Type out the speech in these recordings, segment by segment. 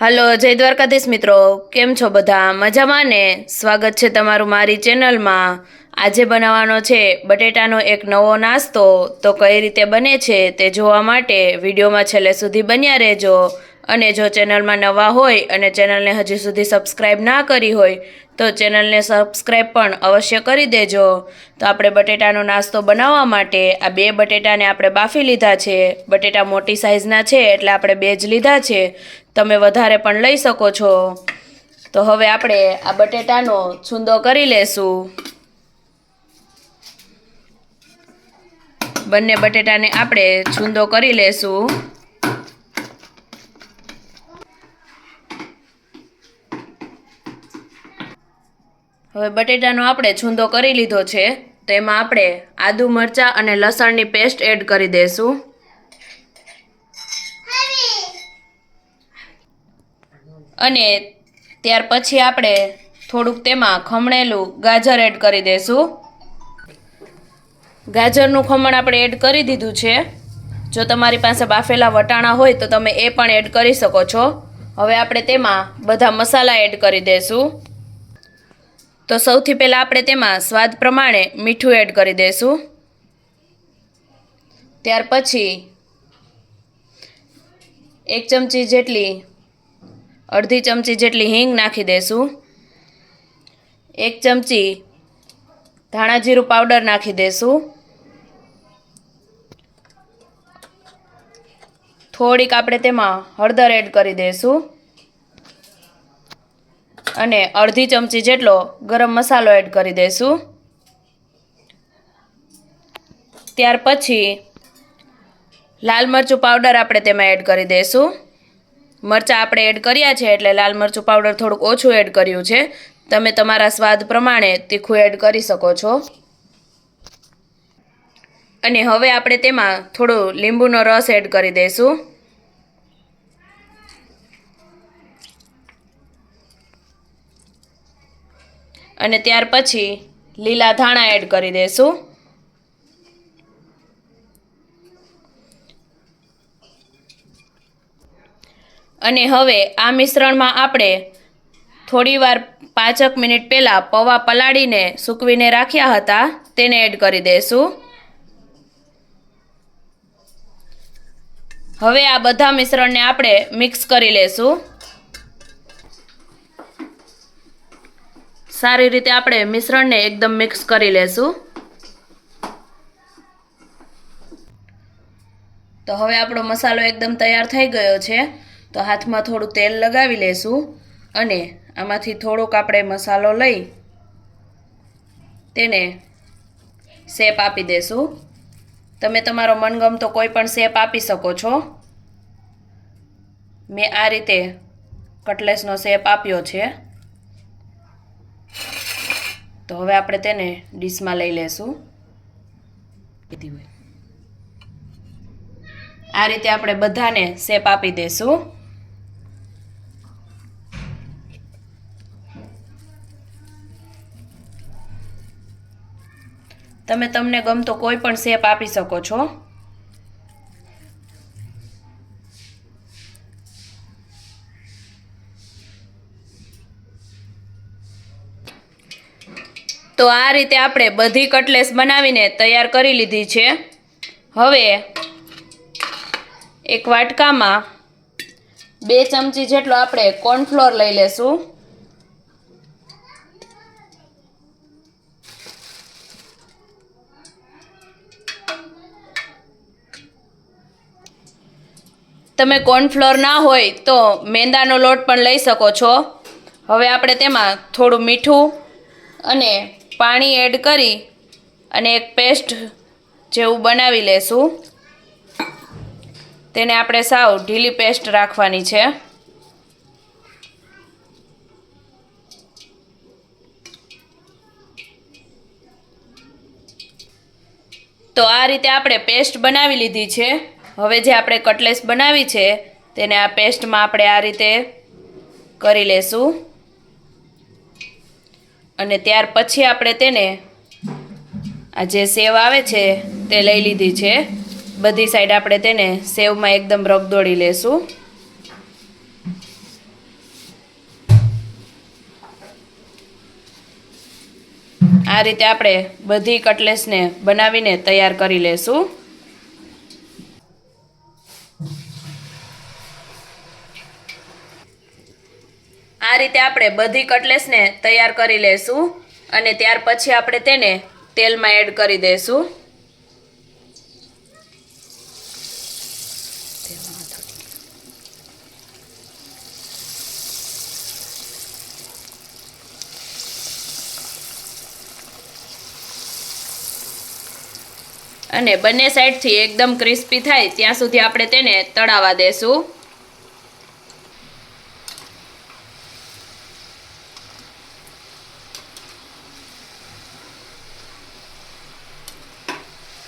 Hello, જય દ્વારકાધીશ મિત્રો. કેમ છો બધા? મજામાં ને? સ્વાગત છે તમારું મારી ચેનલમાં. આજે બનાવવાનો છે બટેટાનો એક નવો નાસ્તો. તો કઈ રીતે બને છે તે જોવા માટે વિડીયોમાં છેલ્લે સુધી બન્યા રહેજો. અને જો ચેનલમાં નવા હોય અને ચેનલને હજી સુધી સબસ્ક્રાઈબ ના કરી હોય, તો ચેનલને સબસ્ક્રાઈબ પણ અવશ્ય કરી દેજો. તો આપણે બટેટાનો નાસ્તો બનાવવા માટે આ બે બટેટાને આપણે બાફી લીધા છે. બટેટા મોટી સાઇઝના છે એટલે આપણે બે જ લીધા છે. તમે વધારે પણ લઈ શકો છો. તો હવે આપણે આ બટેટાનો છૂંદો કરી લેશું. બંને બટેટાને આપણે છૂંદો કરી લેશું. હવે બટેટાનો આપણે છૂંદો કરી લીધો છે, તો એમાં આપણે આદુ મરચાં અને લસણની પેસ્ટ એડ કરી દઈશું અને ત્યાર પછી આપણે થોડુંક તેમાં ખમણેલું ગાજર એડ કરી દઈશું ગાજરનું ખમણ આપણે એડ કરી દીધું છે. જો તમારી પાસે બાફેલા વટાણા હોય તો તમે એ પણ એડ કરી શકો છો. હવે આપણે તેમાં બધા મસાલા એડ કરી દઈશું તો સૌથી પહેલાં આપણે તેમાં સ્વાદ પ્રમાણે મીઠું એડ કરી દઈશું. ત્યાર પછી એક ચમચી જેટલી, અડધી ચમચી જેટલી હિંગ નાખી દઈશું. એક ચમચી ધાણા જીરું પાવડર નાખી દઈશું. થોડીક આપણે તેમાં હળદર એડ કરી દઈશું. અને અડધી ચમચી જેટલો ગરમ મસાલો એડ કરી દઈશું. ત્યાર પછી લાલ મરચું પાવડર આપણે તેમાં એડ કરી દઈશું. મરચાં આપણે એડ કર્યા છે એટલે લાલ મરચું પાવડર થોડુંક ઓછું એડ કર્યું છે. તમે તમારા સ્વાદ પ્રમાણે તીખું એડ કરી શકો છો. અને હવે આપણે તેમાં થોડું લીંબુનો રસ એડ કરી દઈશું. અને ત્યાર પછી લીલા ધાણા એડ કરી દઈશું અને હવે આ મિશ્રણમાં આપણે થોડીવાર પાંચક મિનિટ પહેલાં પૌવા પલાળીને સૂકવીને રાખ્યા હતા તેને એડ કરી દઈશું હવે આ બધા મિશ્રણને આપણે મિક્સ કરી લેશું. સારી રીતે આપણે મિશ્રણને એકદમ મિક્સ કરી લેશું. તો હવે આપણો મસાલો એકદમ તૈયાર થઈ ગયો છે. તો હાથમાં થોડું તેલ લગાવી લેશું અને આમાંથી થોડોક આપણે મસાલો લઈ તેને શેપ આપી દેશું. તમે તમારો મનગમતો કોઈ પણ શેપ આપી શકો છો. મેં આ રીતે કટલેસનો શેપ આપ્યો છે. તો હવે આપણે તેને ડીશમાં લઈ લેશું. આ રીતે આપણે બધાને શેપ આપી દઈશું તમે તમને ગમતો કોઈ પણ શેપ આપી શકો છો. તો આ રીતે આપણે બધી કટલેસ બનાવીને તૈયાર કરી લીધી છે. હવે એક વાટકામાં બે ચમચી જેટલો આપણે કોર્નફ્લોર લઈ લેશું. તમે કોર્નફ્લોર ના હોય તો મેંદાનો લોટ પણ લઈ શકો છો. હવે આપણે તેમાં થોડું મીઠું અને પાણી એડ કરી અને એક પેસ્ટ જેવું બનાવી લેશું. તેને આપણે સાવ ઢીલી પેસ્ટ રાખવાની છે. તો આ રીતે આપણે પેસ્ટ બનાવી લીધી છે. હવે જે આપણે કટલેસ બનાવી છે, તેને આ પેસ્ટમાં આપણે આ રીતે કરી લેશું. અને ત્યાર પછી આપણે તેને આ જે સેવ આવે છે તે લઈ લીધી છે. બધી સાઈડ આપણે તેને સેવમાં એકદમ રગદોળી લેશું. આ રીતે આપણે બધી કટલેસને બનાવીને તૈયાર કરી લેશું. આ રીતે આપણે બધી કટલેસને તૈયાર કરી લેશું અને ત્યાર પછી આપણે તેને તેલમાં એડ કરી દઈશું અને બંને સાઈડથી એકદમ ક્રિસ્પી થાય ત્યાં સુધી આપણે તેને તળાવા દેશું.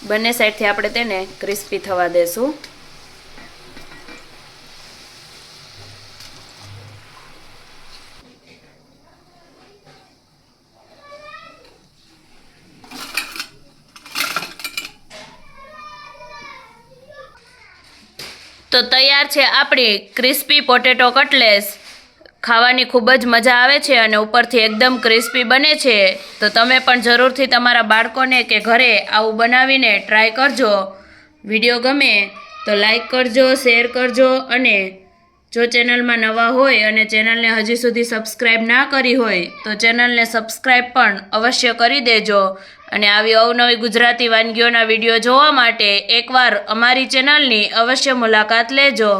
બંને સાઈડથી આપણે તેને ક્રિસ્પી થવા દેશું. તો તૈયાર છે આપણી ક્રિસ્પી પોટેટો કટલેસ. ખાવાની ખૂબ જ મજા આવે છે અને ઉપરથી એકદમ ક્રિસ્પી બને છે. તો તમે પણ જરૂરથી તમારા બાળકોને કે ઘરે આવું બનાવીને ટ્રાય કરજો. વીડિયો ગમે તો લાઈક કરજો, શેર કરજો અને જો ચેનલમાં નવા હોય અને ચેનલને હજી સુધી સબસ્ક્રાઈબ ના કરી હોય તો ચેનલને સબસ્ક્રાઈબ પણ અવશ્ય કરી દેજો. અને આવી અવનવી ગુજરાતી વાનગીઓના વીડિયો જોવા માટે એકવાર અમારી ચેનલની અવશ્ય મુલાકાત લેજો.